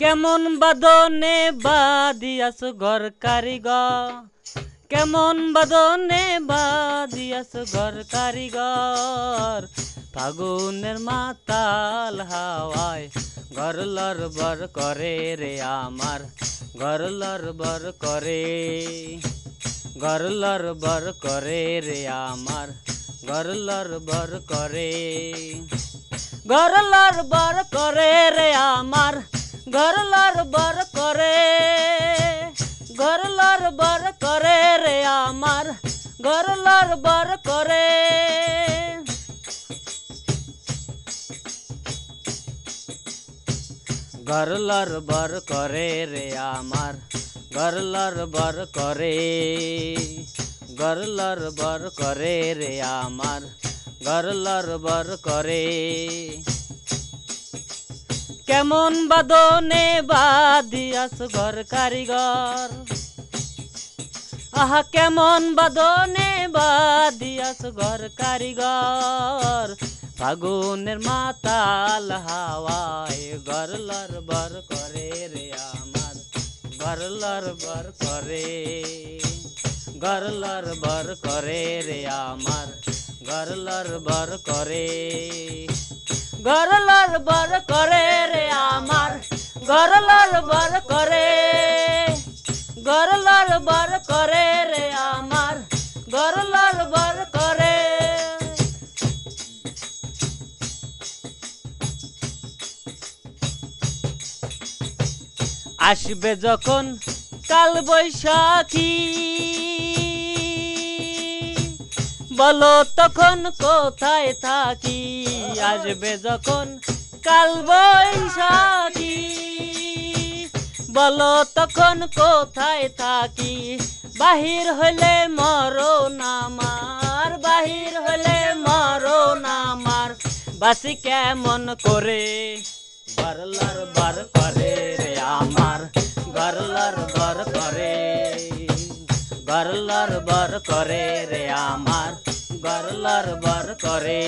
কেমন বাদনে বাদিয়াস ঘর কারিগর? কেমন বাদনে বাদিয়াস ঘর কারিগর? ফাগুনের মাতাল হাওয়ায় ঘর লরবর করে রে আমার, ঘর লরবর করে। ঘর লরবর করে রে আমার, ঘর লরবর করে। ঘর লরবর করে রে আমার ঘর লরবর করে, ঘর লরবর করে রে আমার, ঘর লরবর করে। ঘর লরবর করে রে আমার, ঘর লরবর করে, ঘর লরবর করে রে আমার, ঘর লরবর করে। কেমন বাদনে বাদিয়াস ঘর কারিগর? আহা, কেমন বাদনে বাদিয়াস ঘর কারিগর? ফাগুনের মাতাল হাওয়ায় ঘর লরবর করে রে আমার, ঘর লরবর করে। ঘর লরবর করে রে আমার, ঘর লরবর করে। ঘর লরবর করে রে আমার ঘর লরবর করে। ঘর লরবর করে রে আমার ঘর লরবর করে। আসবে যখন কাল বৈশাখী, বলো তখন কোথায় থাকি? আসবে যখন কাল বৈশাখী। বলো তখন কোথায় থাকি? বাহির হলে মরো নামার বাহির হলে মরো নামার বাসি কেমন করে? গরলার বার করে রে আমার গরলার বার করে। গরলার বার করে রে আমার গরলার বার করে।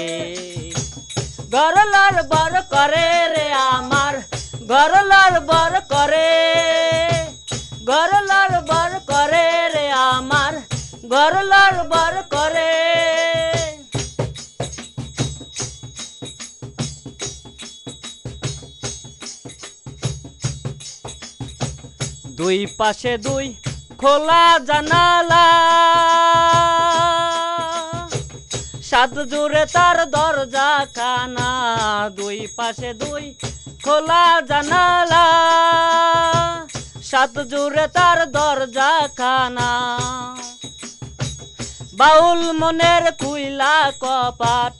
গরলার বার করে রে আমার গরলার বার করে। গরলার বার করে রে আমার গরলার বার করে। দুই পাশে দুই খোলা জানালা। সাত জুড়ে তার দরজা খানা দুই পাশে দুই খোলা জানালা। সাত জুড়ে তার দরজা খানা বাউল মনের কুইলা কপাট,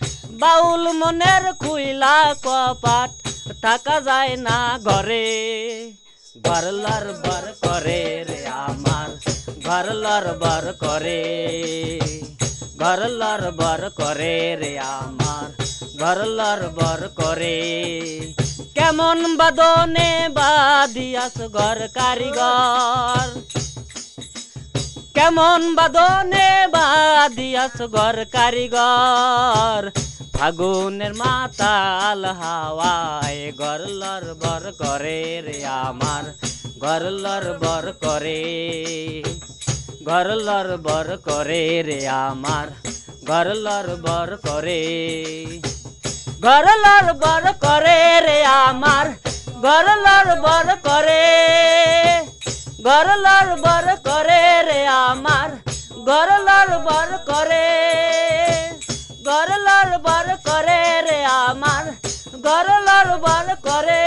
বাউল মনের কুইলা কপাট, থাকা যায় না ঘরে। গরলার বার করে রে আমার গরলার বার করে। গরলার বার করে রে আমার গরলার বার করে। কেমন বাদনে বাদিয়াস ঘর কারিগর? কেমন বাদনে বাদিয়াস ঘর কারিগর? ফাগুনের মাতাল হাওয়ায় গরলর বর করে রে আমার গরলর বর করে। গরলর বর করে রে আমার গরলর বর করে। গরলর বর করে রে আমার গরলর বর করে। গরলর বর করে রে আমার গরলর বর করে। গরলর বর করে রে আমার গরলর বর করে